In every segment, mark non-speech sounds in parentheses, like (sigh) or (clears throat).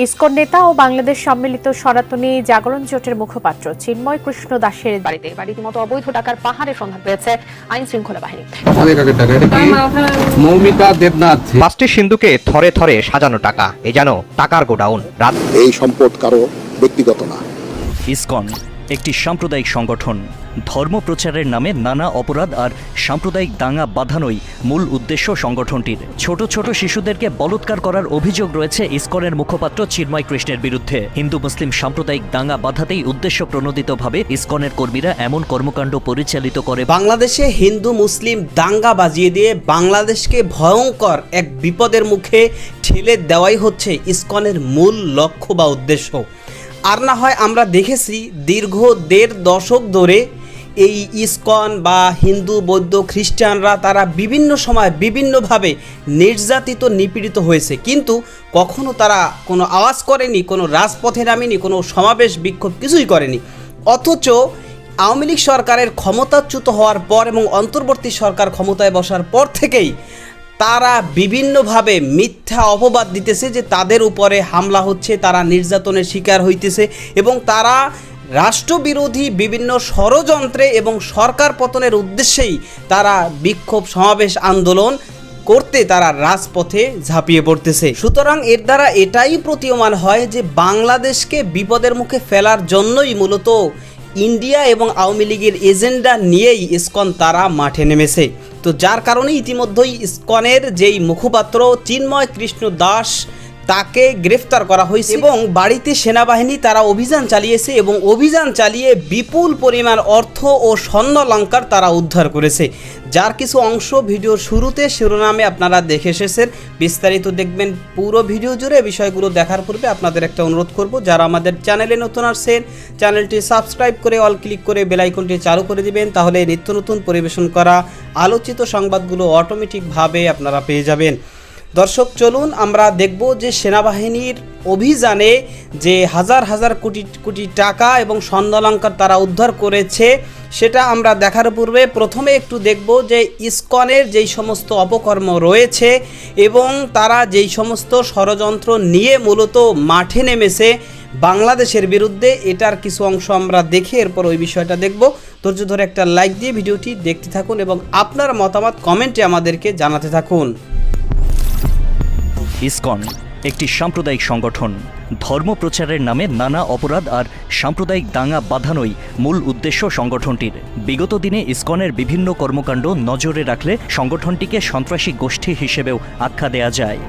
ISKCON নেতা ও বাংলাদেশ সম্মিলিত সনাতনী জাগরণ জোটের মুখপাত্র চিন্ময় কৃষ্ণ দাসের বাড়িতে। এবার রীতিমতো অবৈধ টাকার পাহাড়ে সন্ধান পেয়েছে আইন শৃঙ্খলা বাহিনী মৌমিতা দেবনাথ। পাঁচটি সিন্ধুকে থরে থরে সাজানো টাকা এ যেন টাকার গোডাউন। রাত এই সম্পদ কারও ব্যক্তিগত না। ইসকন একটি সাম্প্রদায়িক সংগঠন ধর্ম প্রচারের নামে নানা অপরাধ আর সাম্প্রদায়িক দাঙ্গা বাঁধানোই মূল উদ্দেশ্য সংগঠনটির। ছোট ছোট শিশুদেরকে বলৎকার করার অভিযোগ রয়েছে ইসকনের মুখপাত্র চিন্ময় কৃষ্ণের বিরুদ্ধে। হিন্দু, মুসলিম সাম্প্রদায়িক দাঙ্গা বাধাতেই উদ্দেশ্য প্রণোদিতভাবে ইসকনের কর্মীরা এমন কর্মকাণ্ড পরিচালিত করে। বাংলাদেশে হিন্দু, মুসলিম দাঙ্গা বাজিয়ে দিয়ে বাংলাদেশকে ভয়ঙ্কর এক বিপদের মুখে ঠেলে দেওয়াই হচ্ছে ইসকনের মূল লক্ষ্য বা উদ্দেশ্য। আর না হয় আমরা দেখেছি দীর্ঘ দেড় দশক ধরে এই ইস্কন বা হিন্দু, বৌদ্ধ, খ্রিস্টানরা তারা বিভিন্ন সময় বিভিন্নভাবে নির্যাতিত, নিপীড়িত হয়েছে। কিন্তু কখনো তারা কোনো আওয়াজ করেনি, কোনো রাজপথে নামেনি, কোনো সমাবেশ, বিক্ষোভ কিছুই করেনি। অথচ আওয়ামী লীগ সরকারের ক্ষমতাচ্যুত হওয়ার পর এবং অন্তর্বর্তী সরকার ক্ষমতায় বসার পর থেকেই তারা বিভিন্নভাবে মিথ্যা অপবাদ দিতেছে যে তাদের উপরে হামলা হচ্ছে, তারা নির্যাতনের শিকার হইতেছে এবং তারা রাষ্ট্রবিরোধী বিভিন্ন ষড়যন্ত্রে এবং সরকার পতনের উদ্দেশ্যেই তারা বিক্ষোভ সমাবেশ আন্দোলন করতে তারা রাজপথে ঝাঁপিয়ে পড়তেছে। সুতরাং এর দ্বারা এটাই প্রতীয়মান হয় যে বাংলাদেশকে বিপদের মুখে ফেলার জন্যই মূলত ইন্ডিয়া এবং আওয়ামী লীগের এজেন্ডা নিয়েই ইসকন তারা মাঠে নেমেছে। তো যার কারণে ইতিমধ্যেই ইসকনের যেই মুখপাত্র চিন্ময় কৃষ্ণ দাস তাকে গ্রেফতার করা হয়েছে। এবং বাড়িতে সেনাবাহিনী তারা অভিযান চালিয়েছে এবং অভিযান চালিয়ে বিপুল পরিমাণ অর্থ ও স্বর্ণ স্বর্ণলঙ্কার তারা উদ্ধার করেছে। যার কিছু অংশ ভিডিওর শুরুতে শিরোনামে আপনারা দেখে এসেছেন। বিস্তারিত দেখবেন পুরো ভিডিও জুড়ে। বিষয়গুলো দেখার পূর্বে আপনাদের একটা অনুরোধ করব, যারা আমাদের চ্যানেলে নতুন আসছেন, চ্যানেলটি সাবস্ক্রাইব করে, অল ক্লিক করে বেল আইকনটি চালু করে দিবেন, তাহলে নিত্য নতুন পরিবেশন করা আলোচিত সংবাদগুলো অটোমেটিকভাবে আপনারা পেয়ে যাবেন। দর্শক, চলুন আমরা দেখব যে সেনাবাহিনীর অভিযানে যে হাজার হাজার কোটি কোটি টাকা এবং স্বর্ণালঙ্কার তারা উদ্ধার করেছে, সেটা আমরা দেখার পূর্বে প্রথমে একটু দেখব যে ইসকনের যেই সমস্ত অপকর্ম রয়েছে এবং তারা যেই সমস্ত ষড়যন্ত্র নিয়ে মূলত মাঠে নেমেছে বাংলাদেশের বিরুদ্ধে, এটার কিছু অংশ আমরা দেখে এরপর ওই বিষয়টা দেখব। ধৈর্য ধরে একটা লাইক দিয়ে ভিডিওটি দেখতে থাকুন এবং আপনার মতামত কমেন্টে আমাদেরকে জানাতে থাকুন। ইসকন, একটি সাম্প্রদায়িক সংগঠন। ধর্ম প্রচারের নামে নানা অপরাধ আর সাম্প্রদায়িক দাঙ্গা বাঁধানোই মূল উদ্দেশ্য সংগঠনটির। বিগত দিনে ইসকনের বিভিন্ন কর্মকাণ্ড নজরে রাখলে সংগঠনটিকে সন্ত্রাসী গোষ্ঠী হিসেবেও আখ্যা দেয়া যায়।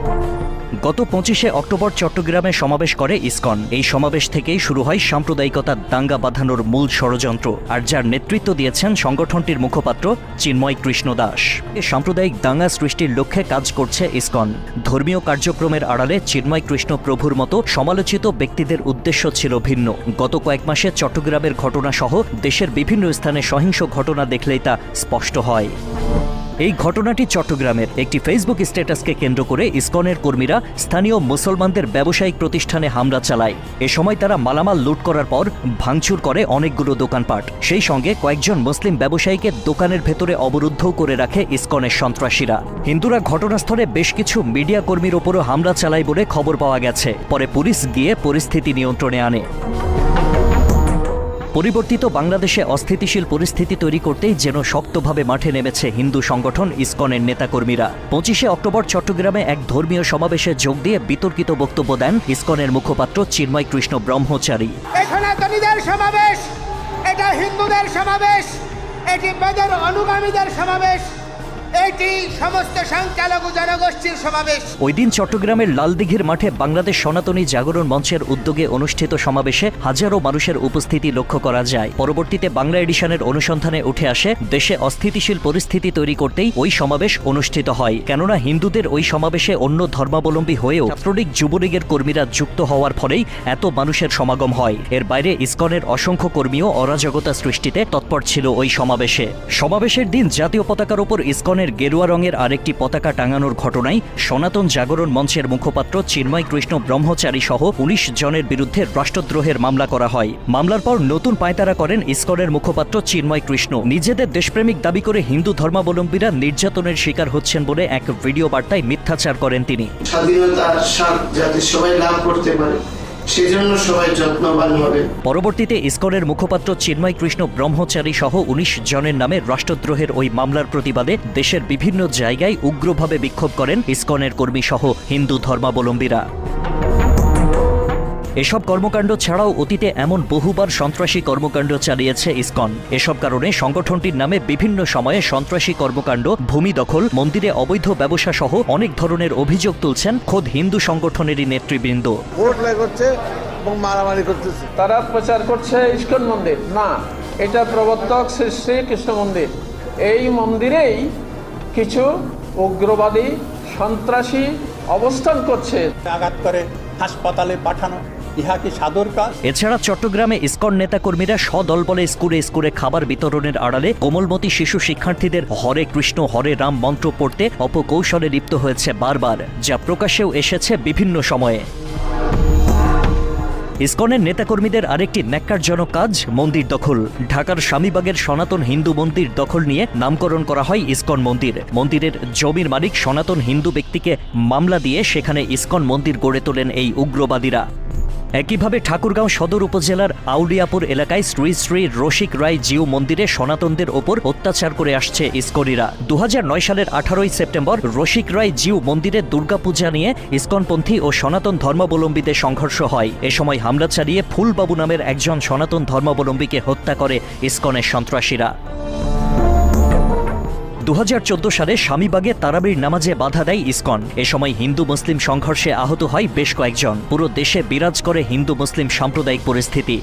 গত পঁচিশে অক্টোবর চট্টগ্রামে সমাবেশ করে ইসকন। এই সমাবেশ থেকেই শুরু হয় সাম্প্রদায়িকতার দাঙ্গা বাঁধানোর মূল ষড়যন্ত্র আর যার নেতৃত্ব দিয়েছেন সংগঠনটির মুখপাত্র চিন্ময় কৃষ্ণ দাস। এ সাম্প্রদায়িক দাঙ্গা সৃষ্টির লক্ষ্যে কাজ করছে ইসকন। ধর্মীয় কার্যক্রমের আড়ালে চিন্ময় কৃষ্ণ প্রভুর মতো সমালোচিত ব্যক্তিদের উদ্দেশ্য ছিল ভিন্ন। গত কয়েক মাসে চট্টগ্রামের ঘটনা সহ দেশের বিভিন্ন স্থানে সহিংস ঘটনা দেখলেই তা স্পষ্ট হয়। এই ঘটনাটি চট্টগ্রামের একটি ফেসবুক স্ট্যাটাসকে কেন্দ্র করে ইসকনের কর্মীরা স্থানীয় মুসলমানদের ব্যবসায়িক প্রতিষ্ঠানে হামলা চালায়। এ সময় তারা মালামাল লুট করার পর ভাঙচুর করে অনেকগুলো দোকানপাট। সেই সঙ্গে কয়েকজন মুসলিম ব্যবসায়ীকে দোকানের ভেতরে অবরুদ্ধ করে রাখে ইসকনের সন্ত্রাসীরা। হিন্দুরা ঘটনাস্থলে বেশ কিছু মিডিয়া কর্মীর ওপরও হামলা চালায় বলে খবর পাওয়া গেছে। পরে পুলিশ গিয়ে পরিস্থিতি নিয়ন্ত্রণে আনে। পরিবর্তিত বাংলাদেশে অস্থিতিশীল পরিস্থিতি তৈরি করতেই যেন শক্তভাবে মাঠে নেমেছে হিন্দু সংগঠন ইসকনের নেতাকর্মীরা। পঁচিশে অক্টোবর চট্টগ্রামে এক ধর্মীয় সমাবেশে যোগ দিয়ে বিতর্কিত বক্তব্য দেন ইসকনের মুখপাত্র চিন্ময় কৃষ্ণ ব্রহ্মচারী। সমাবেশ, এটা হিন্দুদের সমাবেশ, এটি বেদের অনুগামীদের সমাবেশ। এটি সমস্ত সংখ্যালঘু জনগোষ্ঠীর সমাবেশ। ওই দিন চট্টগ্রামের লালদিঘির মাঠে বাংলাদেশ সনাতনী জাগরণ মঞ্চের উদ্যোগে অনুষ্ঠিত সমাবেশে হাজারো মানুষের উপস্থিতি লক্ষ্য করা যায়। পরবর্তীতে বাংলা এডিশনের অনুসন্ধানে উঠে আসে, দেশে অস্থিতিশীল পরিস্থিতি তৈরি করতেই ওই সমাবেশ অনুষ্ঠিত হয়। কেননা হিন্দুদের ওই সমাবেশে অন্য ধর্মাবলম্বী হয়েও ছাত্রলীগ, যুবলীগের কর্মীরা যুক্ত হওয়ার ফলেই এত মানুষের সমাগম হয়। এর বাইরে ইসকনের অসংখ্য কর্মীও অরাজকতা সৃষ্টিতে তৎপর ছিল ওই সমাবেশে। সমাবেশের দিন জাতীয় পতাকার ওপর ইসকনের ইসকনের গেরুয়া রঙের আরেকটি পতাকা টাঙানোর ঘটনায় সনাতন জাগরণ মঞ্চের মুখপাত্র চিন্ময় কৃষ্ণ ব্রহ্মচারী সহ উনিশ জনের বিরুদ্ধে রাষ্ট্রদ্রোহের মামলা করা হয়। মামলার পর নতুন পায়তারা করেন ইসকনের মুখপাত্র চিন্ময় কৃষ্ণ। নিজেদের দেশপ্রেমিক দাবি করে হিন্দু ধর্মাবলম্বীরা নির্যাতনের শিকার হচ্ছেন বলে এক ভিডিও বার্তায় মিথ্যাচার করেন তিনি। সবাই লাভ করতে পারে। পরবর্তীতে ইসকনের মুখপাত্র চিন্ময় কৃষ্ণ ব্রহ্মচারী সহ উনিশ জনের নামে রাষ্ট্রদ্রোহের ওই মামলার প্রতিবাদে দেশের বিভিন্ন জায়গায় উগ্রভাবে বিক্ষোভ করেন ইসকনের কর্মী সহ হিন্দু ধর্মাবলম্বীরা। এসব কর্মকাণ্ড ছাড়াও অতীতে এমন বহুবার সন্ত্রাসী কর্মকাণ্ড চালিয়েছে ইসকন। এসব কারণে সংগঠনটির নামে বিভিন্ন সময়ে সন্ত্রাসী কর্মকাণ্ড ভূমি দখল মন্দিরে অবৈধ ব্যবসা সহ অনেক ধরনের অভিযোগ তুলছেন খোদ হিন্দু সংগঠনেরই নেতৃবৃন্দ। এবং মারামারি করতেছে। তারা প্রচার করছে ইস্কন মন্দির। না এটা প্রবর্তক শ্রী শ্রী কৃষ্ণ মন্দির। এই মন্দিরেই কিছু উগ্রবাদী সন্ত্রাসী অবস্থান করছে। আঘাত করে হাসপাতালে পাঠানো। সাদর কাজ এছাড়া চট্টগ্রামে ইসকন নেতাকর্মীরা সদলবলে স্কুলে স্কুলে খাবার বিতরণের আড়ালে কোমলমতি শিশু শিক্ষার্থীদের হরে কৃষ্ণ, হরে রাম মন্ত্র পড়তে অপকৌশলে লিপ্ত হয়েছে বারবার, যা প্রকাশেও এসেছে বিভিন্ন সময়ে। ইসকনের নেতাকর্মীদের আরেকটি ন্যাক্কারজনক কাজ, মন্দির দখল। ঢাকার স্বামীবাগের সনাতন হিন্দু মন্দির দখল নিয়ে নামকরণ করা হয় ইসকন মন্দির। মন্দিরের জমির মালিক সনাতন হিন্দু ব্যক্তিকে মামলা দিয়ে সেখানে ইসকন মন্দির গড়ে তোলেন এই উগ্রবাদীরা। একইভাবে ঠাকুরগাঁও সদর উপজেলার আউলিয়াপুর এলাকায় শ্রী শ্রী রসিক রায় জিউ মন্দিরে সনাতনদের ওপর অত্যাচার করে আসছে ইসকনিরা। দু সালের আঠারোই সেপ্টেম্বর রসিক রায় জিউ মন্দিরে দুর্গাপূজা নিয়ে ইস্কনপন্থী ও সনাতন ধর্মাবলম্বীদের সংঘর্ষ হয়। এ সময় হামলা চালিয়ে ফুলবাবু নামের একজন সনাতন ধর্মাবলম্বীকে হত্যা করে ইস্কনের সন্ত্রাসীরা। দু হাজার চোদ্দ সালে স্বামীবাগে তারাবির নামাজে বাধা দেয় ইসকন। এ সময় হিন্দু মুসলিম সংঘর্ষে আহত হয় বেশ কয়েকজন। পুরো দেশে বিরাজ করে হিন্দু মুসলিম সাম্প্রদায়িক পরিস্থিতি।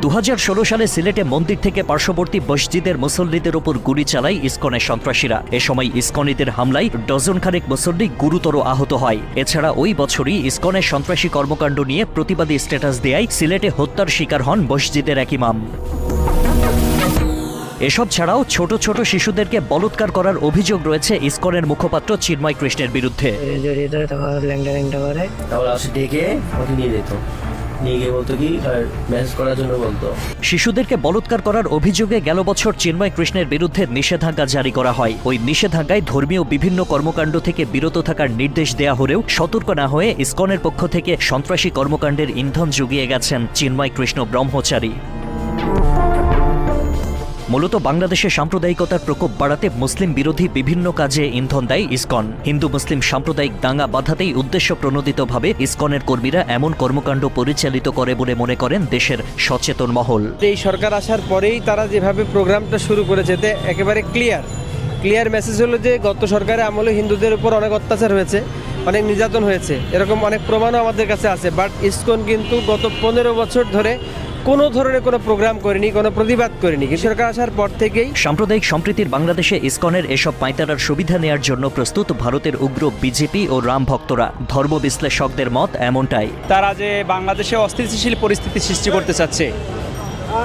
দুহাজার ষোলো সালে সিলেটে মন্দির থেকে পার্শ্ববর্তী মসজিদের মুসল্লিদের ওপর গুলি চালায় ইসকনের সন্ত্রাসীরা। এ সময় ইসকনিদের হামলায় ডজন খানেক মুসল্লি গুরুতর আহত হয়। এছাড়া ওই বছরই ইসকনের সন্ত্রাসী কর্মকাণ্ড নিয়ে প্রতিবাদী স্ট্যাটাস দেয় সিলেটে হত্যার শিকার হন মসজিদের এক ইমাম। এসব ছাড়াও ছোট ছোট শিশুদেরকে বলৎকার করার অভিযোগ রয়েছে ইসকনের মুখপাত্র চিন্ময় কৃষ্ণের বিরুদ্ধে। শিশুদেরকে বলৎকার করার অভিযোগে গেল বছর চিন্ময় কৃষ্ণের বিরুদ্ধে নিষেধাজ্ঞা জারি করা হয়। ওই নিষেধাজ্ঞায় ধর্মীয় বিভিন্ন কর্মকাণ্ড থেকে বিরত থাকার নির্দেশ দেয়া হলেও সতর্ক না হয়ে ইসকনের পক্ষ থেকে সন্ত্রাসী কর্মকাণ্ডের ইন্ধন জুগিয়ে গেছেন চিন্ময় কৃষ্ণ ব্রহ্মচারী। মূলত বাংলাদেশে সাম্প্রদায়িকতার প্রকোপ বাড়াতে মুসলিম বিরোধী বিভিন্ন কাজে ইন্ধন দেয় ইসকন। হিন্দু, মুসলিম সাম্প্রদায়িক দাঙ্গা বাধাতেই উদ্দেশ্য প্রণোদিতভাবে ইসকনের কর্মীরা এমন কর্মকাণ্ড পরিচালিত করে বলে মনে করেন দেশের সচেতন মহল। এই সরকার আসার পরেই তারা যেভাবে প্রোগ্রামটা শুরু করেছে, তে একেবারে ক্লিয়ার। ক্লিয়ার মেসেজ হলো যে, গত সরকারের আমলে হিন্দুদের উপর অনেক অত্যাচার হয়েছে, অনেক নির্যাতন হয়েছে। এরকম অনেক প্রমাণও আমাদের কাছে আছে। বাট ইসকন কিন্তু গত পনেরো বছর ধরে কোনো ধরনের কোনো প্রোগ্রাম করেনি কোনো প্রতিবাদ করেনি। সরকার আসার পর থেকেই সাম্প্রদায়িক সম্প্রীতির বাংলাদেশে ইসকনের এসব পাঁয়তারার সুবিধা নেওয়ার জন্য প্রস্তুত ভারতের উগ্র বিজেপি ও রাম ভক্তরা। ধর্ম বিশ্লেষকদের মত এমনটাই। তারা যে বাংলাদেশে অস্থিতিশীল পরিস্থিতি সৃষ্টি করতে চাচ্ছে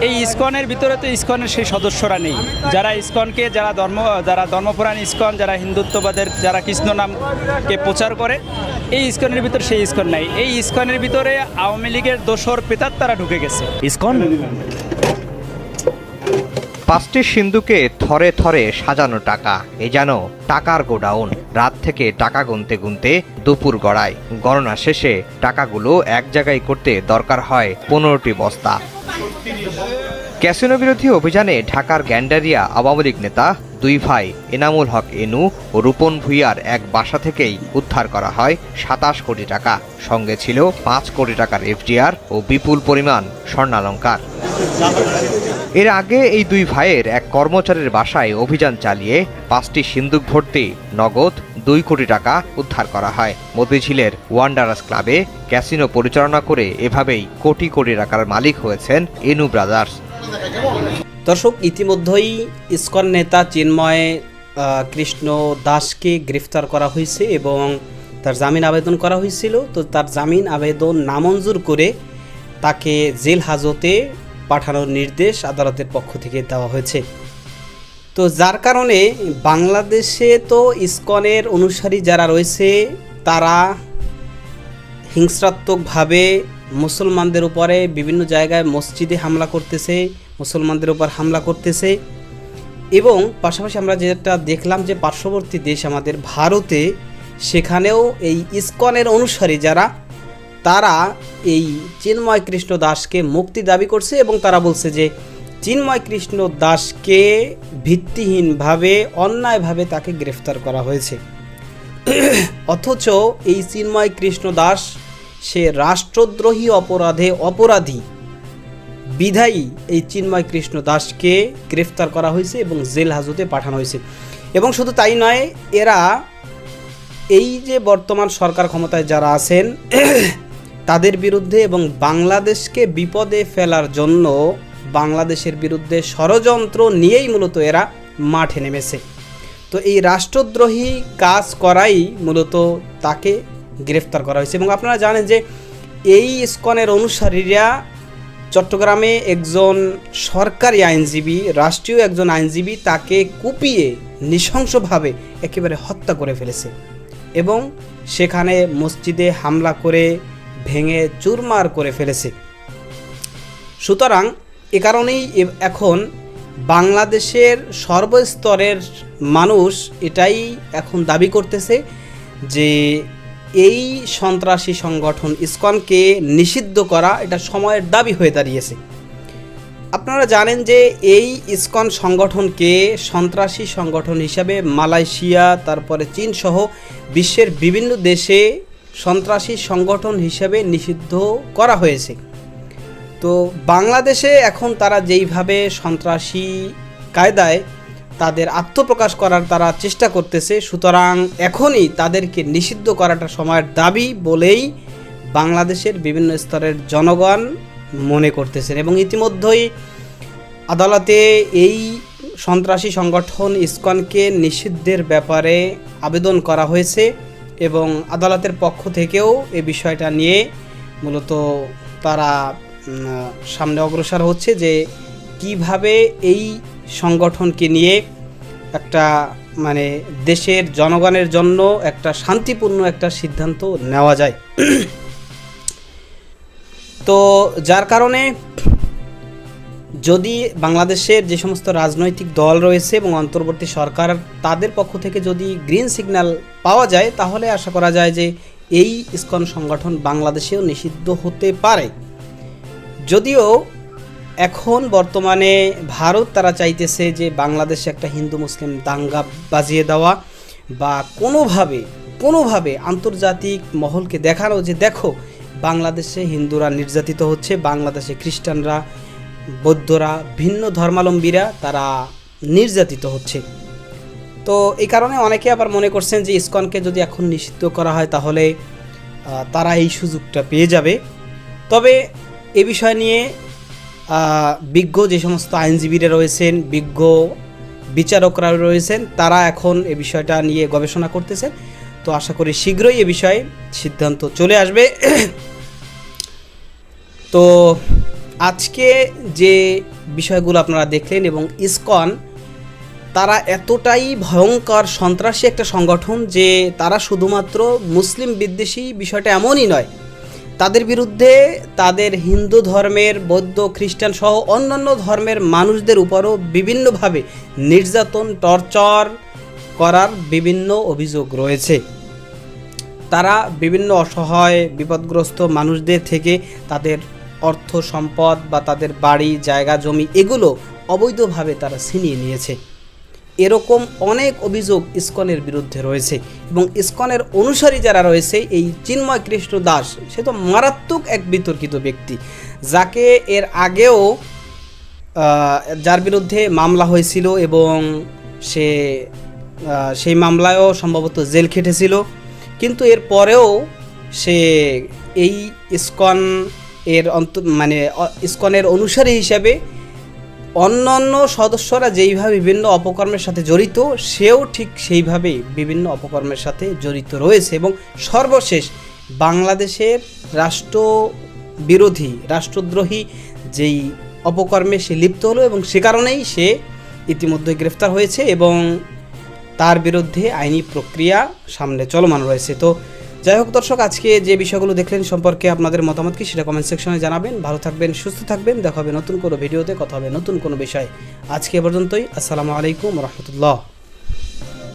এই ইস্কনের ভিতরে তো ইস্কনের সেই সদস্যরা নেই। যারা ইস্কনকে, যারা ধর্ম, যারা ধর্মপুরাণ ইস্কন, যারা হিন্দুত্ববাদের, যারা কৃষ্ণ নামকে প্রচার করে, এই ইস্কনের ভিতরে সেই ইস্কন নাই। এই ইস্কনের ভিতরে আওয়ামী লীগের দোষর পেতার তারা ঢুকে গেছে। ইসকন? পাঁচটি সিন্ধুকে থরে থরে সাজানো টাকা। এ যেন টাকার গোডাউন। রাত থেকে টাকা গুনতে গুনতে দুপুর গড়ায়। গণনা শেষে টাকাগুলো এক জায়গায় করতে দরকার হয় পনেরোটি বস্তা। ক্যাসিনো বিরোধী অভিযানে ঢাকার গ্যান্ডারিয়া আওয়ামী লীগ নেতা দুই ভাই, এনামুল হক এনু ও রূপন ভুইয়ার এক বাসা থেকেই উদ্ধার করা হয় সাতাশ কোটি টাকা। সঙ্গে ছিল পাঁচ কোটি টাকার এফডিআর ও বিপুল পরিমাণ স্বর্ণালঙ্কার। এর আগে এই দুই ভাইয়ের এক কর্মচারীর বাসায় অভিযান চালিয়ে পাঁচটি সিন্দুক ভর্তি নগদ দুই কোটি টাকা উদ্ধার করা হয়। মতিঝিলের ওয়ান্ডারাস ক্লাবে ক্যাসিনো পরিচালনা করে এভাবেই কোটি কোটি টাকার মালিক হয়েছেন এনু ব্রাদার্স। দর্শক, ইতিমধ্যেই ইসকন নেতা চিন্ময় কৃষ্ণ দাসকে গ্রেফতার করা হয়েছে এবং তার জামিন আবেদন করা হয়েছিল। তো তার জামিন আবেদন নামঞ্জুর করে তাকে জেল হাজতে পাঠানোর নির্দেশ আদালতের পক্ষ থেকে দেওয়া হয়েছে। তো যার কারণে বাংলাদেশে তো ইসকনের অনুসারী যারা রয়েছে, তারা হিংস্রাত্মকভাবে মুসলমানদের উপরে বিভিন্ন জায়গায় মসজিদে হামলা করতেছে, মুসলমানদের উপর হামলা করতেছে। এবং পাশাপাশি আমরা যেটা দেখলাম যে পার্শ্ববর্তী দেশ আমাদের ভারতে, সেখানেও এই ইস্কনের অনুসারী যারা, তারা এই চিন্ময় কৃষ্ণ দাসকে মুক্তি দাবি করছে এবং তারা বলছে যে চিন্ময় কৃষ্ণ দাসকে ভিত্তিহীনভাবে, অন্যায়ভাবে তাকে গ্রেফতার করা হয়েছে। অথচ এই চিন্ময় কৃষ্ণ দাস সে রাষ্ট্রদ্রোহী অপরাধে অপরাধী। বিধায়ী এই চিন্ময় কৃষ্ণ দাসকে গ্রেফতার করা হয়েছে এবং জেল হাজতে পাঠানো হয়েছে। এবং শুধু তাই নয়, এরা এই যে বর্তমান সরকার ক্ষমতায় যারা আছেন, তাদের বিরুদ্ধে এবং বাংলাদেশকে বিপদে ফেলার জন্য বাংলাদেশের বিরুদ্ধে ষড়যন্ত্র নিয়েই মূলত এরা মাঠে নেমেছে। তো এই রাষ্ট্রদ্রোহী কাজ করাই মূলত তাকে গ্রেফতার করা হয়েছে। এবং আপনারা জানেন যে এই ইস্কনের অনুসারীরা চট্টগ্রামে একজন সরকারি আইনজীবী, রাষ্ট্রীয় একজন আইনজীবী তাকে কুপিয়ে নৃশংসভাবে একেবারে হত্যা করে ফেলেছে। এবং সেখানে মসজিদে হামলা করে ভেঙে চুরমার করে ফেলেছে। সুতরাং এ কারণেই এখন বাংলাদেশের সর্বস্তরের মানুষ এটাই এখন দাবি করতেছে যে এই সন্ত্রাসী সংগঠন ইসকনকে নিষিদ্ধ করা এটা সময়ের দাবি হয়ে দাঁড়িয়েছে। আপনারা জানেন যে এই ইসকন সংগঠনকে সন্ত্রাসী সংগঠন হিসাবে মালয়েশিয়া, তারপরে চীন সহ বিশ্বের বিভিন্ন দেশে সন্ত্রাসী সংগঠন হিসাবে নিষিদ্ধ করা হয়েছে। তো বাংলাদেশে এখন তারা যেইভাবে সন্ত্রাসী কায়দায় তাদের আত্মপ্রকাশ করার তারা চেষ্টা করতেছে। সুতরাং এখনই তাদেরকে নিষিদ্ধ করাটা সময়ের দাবি বলেই বাংলাদেশের বিভিন্ন স্তরের জনগণ মনে করতেছেন এবং ইতিমধ্যেই আদালতে এই সন্ত্রাসী সংগঠন ইসকনকে নিষিদ্ধের ব্যাপারে আবেদন করা হয়েছে এবং আদালতের পক্ষ থেকেও এই বিষয়টা নিয়ে মূলত তারা সামনে অগ্রসর হচ্ছে যে কীভাবে এই সংগঠনকে নিয়ে একটা মানে দেশের জনগণের জন্য একটা শান্তিপূর্ণ একটা সিদ্ধান্ত নেওয়া যায়। তো যার কারণে যদি বাংলাদেশের যে সমস্ত রাজনৈতিক দল রয়েছে এবং অন্তর্বর্তী সরকার তাদের পক্ষ থেকে যদি গ্রিন সিগন্যাল পাওয়া যায়, তাহলে আশা করা যায় যে এই ইসকন সংগঠন বাংলাদেশেও নিষিদ্ধ হতে পারে। যদিও এখন বর্তমানে ভারত তারা চাইতেছে যে বাংলাদেশে একটা হিন্দু মুসলিম দাঙ্গা বাজিয়ে দেওয়া বা কোনোভাবে কোনোভাবে আন্তর্জাতিক মহলকে দেখানো যে দেখো, বাংলাদেশে হিন্দুরা নির্যাতিত হচ্ছে, বাংলাদেশে খ্রিস্টানরা, বৌদ্ধরা, ভিন্ন ধর্মাবলম্বীরা তারা নির্যাতিত হচ্ছে। তো এই কারণে অনেকে আবার মনে করছেন যে ইসকনকে যদি এখন নিষিদ্ধ করা হয় তাহলে তারা এই সুযোগটা পেয়ে যাবে। তবে এ বিষয় নিয়ে বিজ্ঞ যে সমস্ত আইনজীবীরা রয়েছেন, বিজ্ঞ বিচারকরা রয়েছেন, তারা এখন এ বিষয়টা নিয়ে গবেষণা করতেছেন। তো আশা করি শীঘ্রই এ বিষয়ে সিদ্ধান্ত চলে আসবে। (clears throat) তো আজকে যে বিষয়গুলো আপনারা দেখলেন এবং ইসকন, তারা এতটাই ভয়ঙ্কর, সন্ত্রাসী একটা সংগঠন যে তারা শুধুমাত্র মুসলিম বিদ্বেষী বিষয়টা এমনই নয় তাদের বিরুদ্ধে তাদের হিন্দু ধর্মের, বৌদ্ধ, খ্রিস্টান সহ অন্যান্য ধর্মের মানুষদের উপরও বিভিন্নভাবে নির্যাতন, টর্চর করার বিভিন্ন অভিযোগ রয়েছে। তারা বিভিন্ন অসহায়, বিপদগ্রস্ত মানুষদের থেকে তাদের অর্থ সম্পদ বা তাদের বাড়ি, জায়গা, জমি, এগুলো অবৈধভাবে তারা ছিনিয়ে নিয়েছে। এরকম অনেক অভিযোগ ইসকনের বিরুদ্ধে রয়েছে এবং ইস্কনের অনুসারী যারা রয়েছে, এই চিন্ময় কৃষ্ণ দাস, সে তো মারাত্মক এক বিতর্কিত ব্যক্তি, যাকে এর আগেও যার বিরুদ্ধে মামলা হয়েছিল এবং সে সেই মামলায়ও সম্ভবত জেল খেটেছিল, কিন্তু এর পরেও সে এই ইসকন এর অন্ত মানে ইস্কনের অনুসারী হিসাবে অন্যান্য সদস্যরা যেইভাবে বিভিন্ন অপকর্মের সাথে জড়িত, সেও ঠিক সেইভাবেই বিভিন্ন অপকর্মের সাথে জড়িত রয়েছে এবং সর্বশেষ বাংলাদেশের রাষ্ট্র বিরোধী রাষ্ট্রদ্রোহী যেই অপকর্মে সে লিপ্ত হলো এবং সে কারণেই সে ইতিমধ্যে গ্রেফতার হয়েছে এবং তার বিরুদ্ধে আইনি প্রক্রিয়া সামনে চলমান রয়েছে। তো যাই হোক, দর্শক, আজকে যে বিষয়গুলো দেখলেন সম্পর্কে আপনাদের মতামত কি সেটা কমেন্ট সেকশনে জানাবেন। ভালো থাকবেন, সুস্থ থাকবেন। দেখা হবে নতুন কোনো ভিডিওতে কথা হবে নতুন কোনো বিষয়। আজকে পর্যন্তই। আসসালামু আলাইকুম রহমতুল্লাহ।